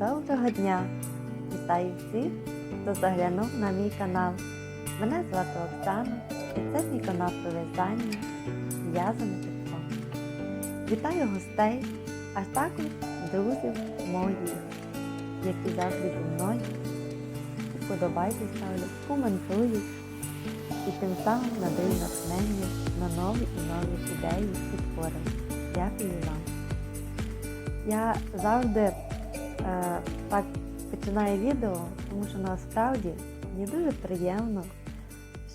Доброго дня! Вітаю всіх, хто заглянув на мій канал. Мене звати Оксана і це мій канал про в'язання в'язане тепло. Вітаю гостей, а також друзів моїх, які завжди зі мною. Подобайки ставлять, коментують і тим самим надають натхнення на нові і нові ідеї і твори. Дякую вам! Я завжди так починаю відео, тому що насправді мені дуже приємно,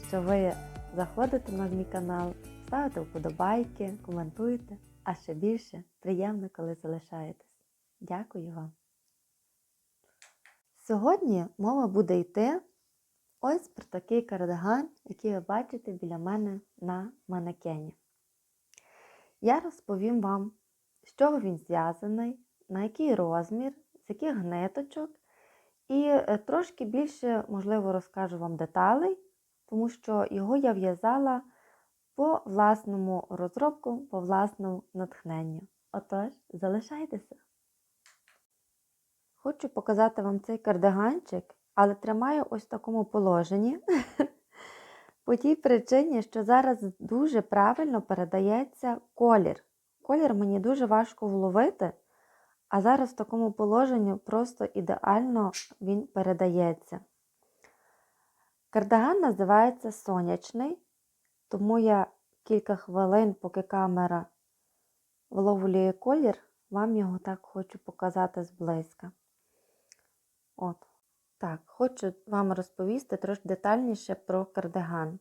що ви заходите на мій канал, ставите вподобайки, коментуєте, а ще більше приємно, коли залишаєтесь. Дякую вам. Сьогодні мова буде йти ось про такий кардиган, який ви бачите біля мене на манекені. Я розповім вам, з чого він зв'язаний, на який розмір, з яких і е, трошки більше, можливо, розкажу вам деталей, тому що його я в'язала по власному розробку, по власному натхненню. Отож, залишайтеся. Хочу показати вам цей кардиганчик, але тримаю ось в такому положенні. По тій причині, що зараз дуже правильно передається колір. Колір мені дуже важко вловити, а зараз в такому положенні просто ідеально він передається. Кардиган називається сонячний, тому я кілька хвилин, поки камера вловлює колір, вам його так хочу показати зблизька. От. Так, хочу вам розповісти трошки детальніше про кардиган.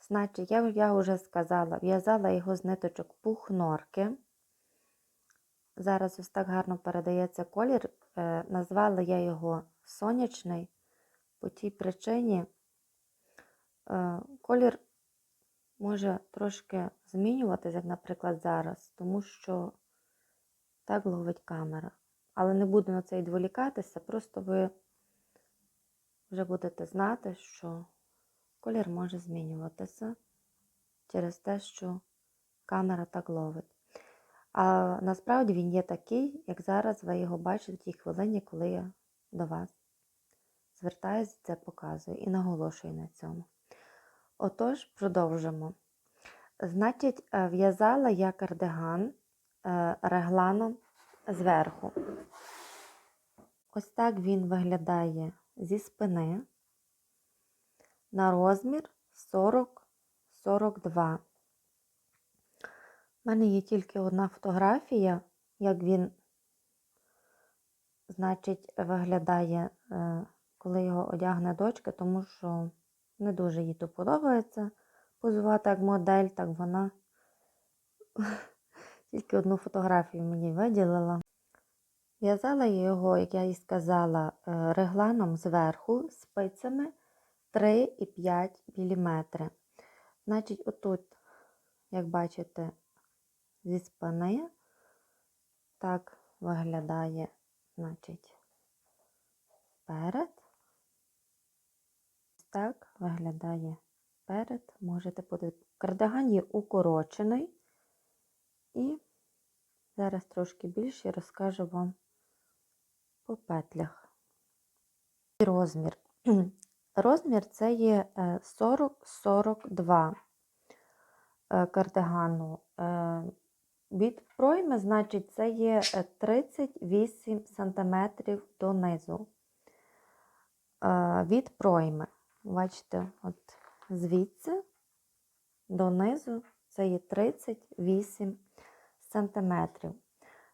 Значить, я, я вже сказала, в'язала його з ниточок пухнорки. Зараз ось так гарно передається колір. Е, назвала я його сонячний по тій причині. Е, колір може трошки змінюватися, як, наприклад, зараз, тому що так ловить камера. Але не буду на це відволікатися, просто ви вже будете знати, що колір може змінюватися через те, що камера так ловить. А насправді він є такий, як зараз ви його бачите в тій хвилині, коли я до вас звертаюся, це показую і наголошую на цьому. Отож, продовжимо. Значить, е, в'язала я кардиган е, регланом зверху. Ось так він виглядає зі спини на розмір 40-42. У мене є тільки одна фотографія, як він, значить, виглядає, е, коли його одягне дочка, тому що не дуже їй то подобається позувати як модель, так вона тільки одну фотографію мені виділила. В'язала я його, як я і сказала, е, регланом зверху спицями 3,5 мм. Значить, отут, як бачите, зі спини так виглядає, значить, перед. Так виглядає перед. Можете подивитися. Кардиган є укорочений. І зараз трошки більше розкажу вам по петлях. І розмір. Розмір це є 40-42 кардигану. Е, Від пройми, значить, це є 38 см донизу. Е, Від пройми. Бачите, от звідси донизу це є 38 см.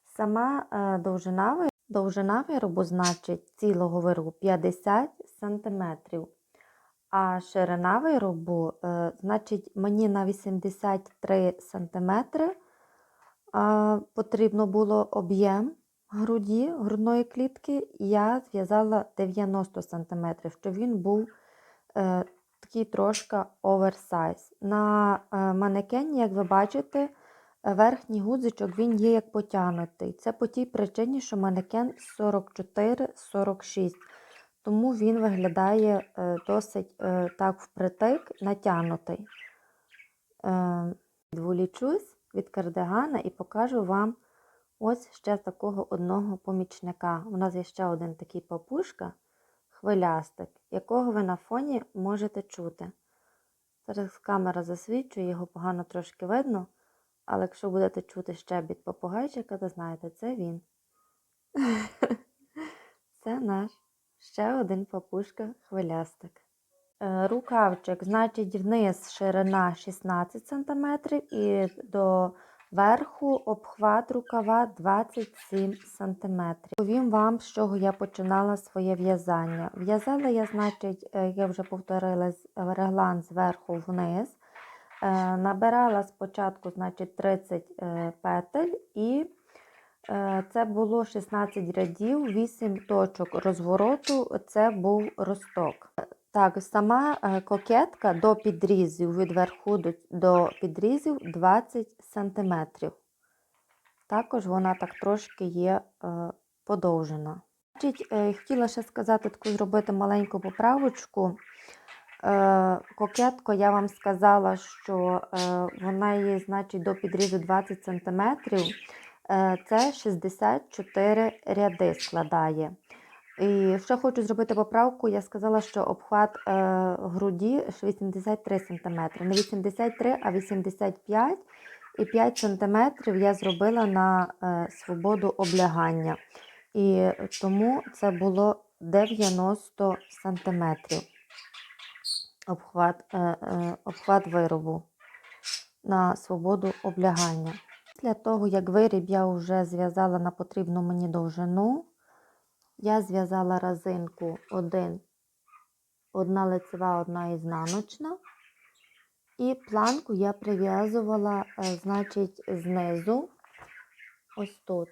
Сама е, довжина Довжина виробу, значить, цілого виробу 50 см. А ширина виробу, е, значить, мені на 83 см потрібно було об'єм груді, грудної клітки, я зв'язала 90 см, щоб він був е, такий трошки оверсайз. На е, манекені, як ви бачите, Верхній гудзичок він є як потягнутий. Це по тій причині, що манекен 44-46, тому він виглядає е, досить е, так впритик, натягнутий. Відволічусь від кардигана і покажу вам ось ще такого одного помічника. У нас є ще один такий папушка, хвилястик, якого ви на фоні можете чути. Зараз камера засвічує, його погано трошки видно, але якщо будете чути щебіт попугайчика, то знаєте, це він. Це наш ще один папушка хвилястик. Е, Рукавчик, значить, вниз ширина 16 см і до верху обхват рукава 27 см. Повім вам, з чого я починала своє в'язання. В'язала я, значить, е, я вже повторила реглан зверху вниз. Е, Набирала спочатку, значить, 30 е, петель і Е, Це було 16 рядів, 8 точок розвороту, це був росток. Так, сама е, кокетка до підрізів від верху до, до підрізів 20 см. Також вона так трошки є е, подовжена. Значить, е, хотіла ще сказати таку зробити маленьку поправочку. Е, Кокетко, я вам сказала, що е, вона є, значить, до підрізу 20 см. Е, Це 64 ряди складає. І ще хочу зробити поправку. Я сказала, що обхват е, груді 83 см. Не 83, а 85 і 5 см я зробила на е, свободу облягання. І тому це було 90 см обхват, е, е, обхват виробу на свободу облягання. Після того, як виріб я вже зв'язала на потрібну мені довжину, я зв'язала резинку один, одна лицева, одна ізнаночна. І планку я прив'язувала, е, значить, знизу, ось тут.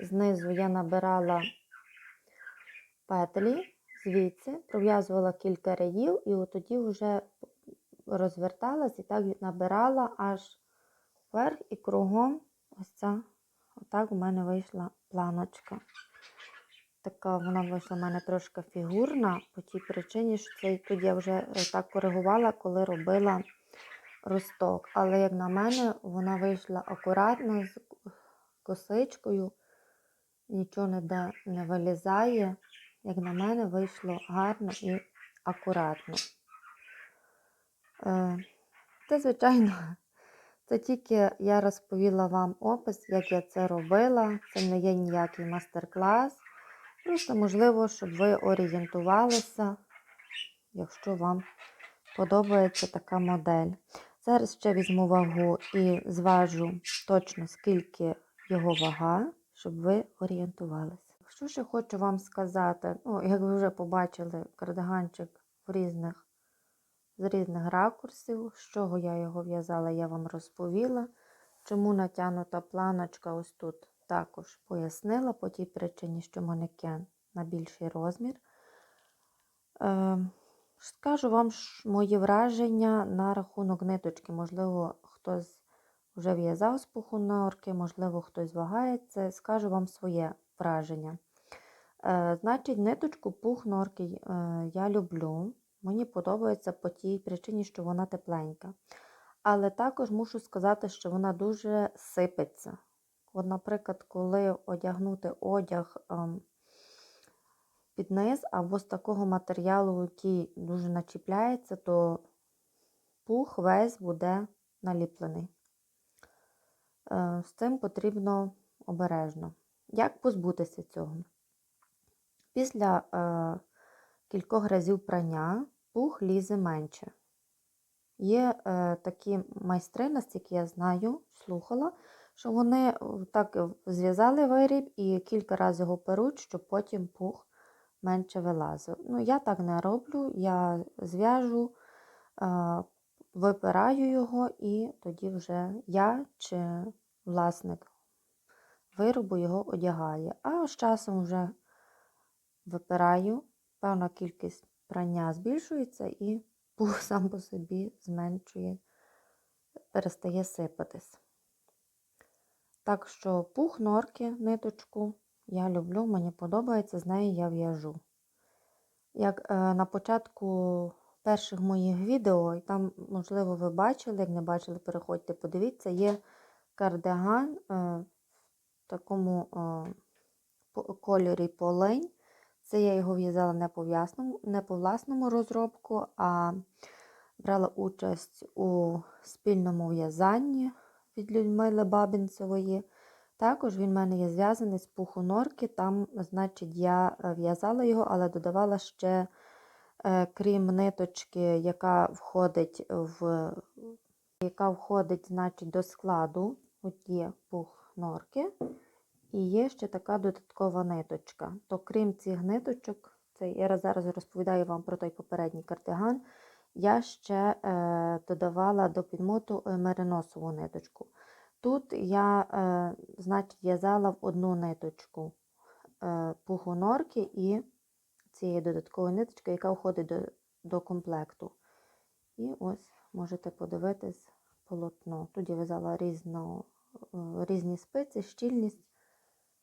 Знизу я набирала петлі звідси, пров'язувала кілька рядів, і от тоді вже розверталась і так набирала аж вверх і кругом ось ця, отак у мене вийшла планочка. Така вона вийшла в мене трошки фігурна, по тій причині, що це тут я вже е, так коригувала, коли робила росток. Але, як на мене, вона вийшла акуратно з косичкою, нічого ніде не вилізає. Як на мене, вийшло гарно і акуратно. Це, звичайно, це тільки я розповіла вам опис, як я це робила. Це не є ніякий мастер-клас. Просто, можливо, щоб ви орієнтувалися, якщо вам подобається така модель. Зараз ще візьму вагу і зважу точно, скільки його вага, щоб ви орієнтувалися. Що ще хочу вам сказати, ну, як ви вже побачили, кардиганчик в різних, з різних ракурсів, з чого я його в'язала, я вам розповіла. Чому натягнута планочка ось тут також пояснила по тій причині, що манекен на більший розмір. Е, скажу вам мої враження на рахунок ниточки. Можливо, хтось вже в'язав з пуху норки, можливо, хтось вагається. Скажу вам своє враження. Е, значить, ниточку пух норки е, я люблю. Мені подобається по тій причині, що вона тепленька. Але також мушу сказати, що вона дуже сипеться. От, наприклад, коли одягнути одяг ем, під низ або з такого матеріалу, який дуже начіпляється, то пух весь буде наліплений. Е, З цим потрібно обережно. Як позбутися цього? Після е, кількох разів прання пух лізе менше. Є е, такі майстри, наскільки я знаю, слухала, що вони е, так е, зв'язали виріб і кілька разів його перуть, щоб потім пух менше вилазив. Ну, я так не роблю, я зв'яжу, е, випираю його, і тоді вже я чи власник виробу його одягає. А з часом вже випираю, певна кількість прання збільшується і пух сам по собі зменшує, перестає сипатись. Так що пух норки, ниточку я люблю, мені подобається, з нею я в'яжу. Як е, на початку перших моїх відео, і там, можливо, ви бачили, як не бачили, переходьте, подивіться, є кардиган е, такому е, кольорі полинь. Це я його в'язала не по, в'ясному- не по власному розробку, а брала участь у спільному в'язанні від Людмили Бабінцевої. Також він в мене є зв'язаний з пуху норки. Там, значить, я е, в'язала його, але додавала ще, е, крім ниточки, яка входить в яка входить, значить, до складу. От є пух норки. І є ще така додаткова ниточка. То крім цих ниточок, це я зараз розповідаю вам про той попередній кардиган, я ще е, додавала до підмоту е, мериносову ниточку. Тут я, е, значить, в'язала в одну ниточку пуху норки і цієї додаткової ниточки, яка входить до, до комплекту. І ось можете подивитись полотно. Тут я в'язала різно, різні спиці, щільність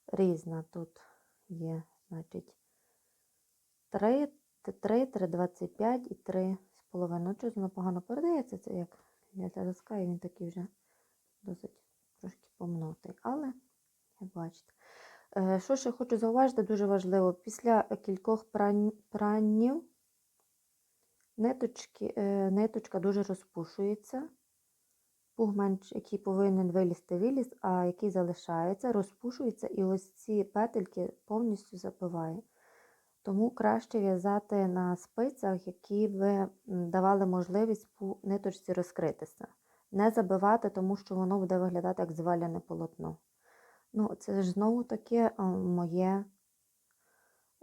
різна. Тут є, значить, 3, 3, 3,25 і 3,5. Чого воно погано передається, це як для зразка, і він такий вже досить трошки помнутий. Але, як бачите. Е, Що ще хочу зауважити, дуже важливо, після кількох праннів ниточки, е, ниточка дуже розпушується. Пух менш, який повинен вилізти, виліз, а який залишається, розпушується, і ось ці петельки повністю запиває. Тому краще в'язати на спицях, які би давали можливість пу- ниточці розкритися. Не забивати, тому що воно буде виглядати як зваляне полотно. Ну, це ж знову таке е, моє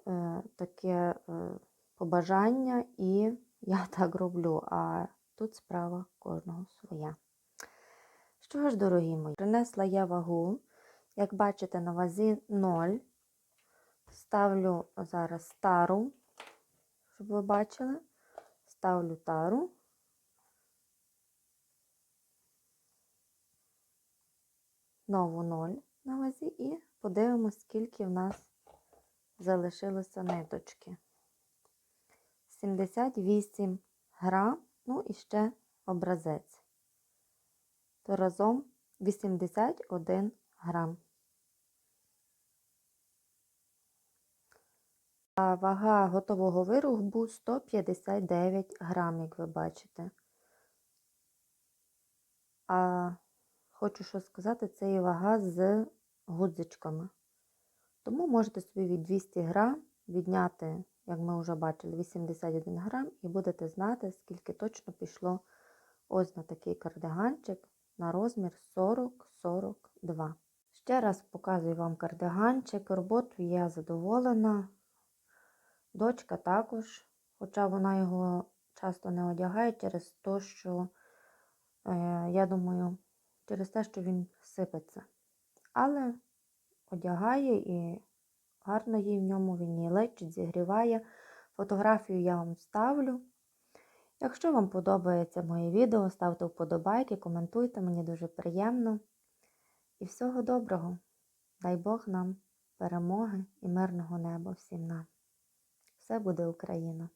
е, таке е, побажання, і я так роблю. А тут справа кожного своя. Що ж, дорогі мої, принесла я вагу. Як бачите, на вазі 0. Ставлю зараз тару, щоб ви бачили. Ставлю тару. Нову 0 на вазі і подивимось, скільки в нас залишилося ниточки. 78 грам, ну і ще образець. То разом 81 грам. А вага готового виробу 159 грам, як ви бачите. А хочу що сказати, це є вага з гудзичками. Тому можете собі від 200 грам відняти, як ми вже бачили, 81 грам, і будете знати, скільки точно пішло ось на такий кардиганчик на розмір 40-42. Ще раз показую вам кардиганчик. Роботу я задоволена. Дочка також, хоча вона його часто не одягає через те, що, е, я думаю, через те, що він сипеться. Але одягає і гарно їй в ньому він її лечить, зігріває. Фотографію я вам ставлю. Якщо вам подобається моє відео, ставте вподобайки, коментуйте, мені дуже приємно. І всього доброго! Дай Бог нам перемоги і мирного неба всім нам! Все буде Україна!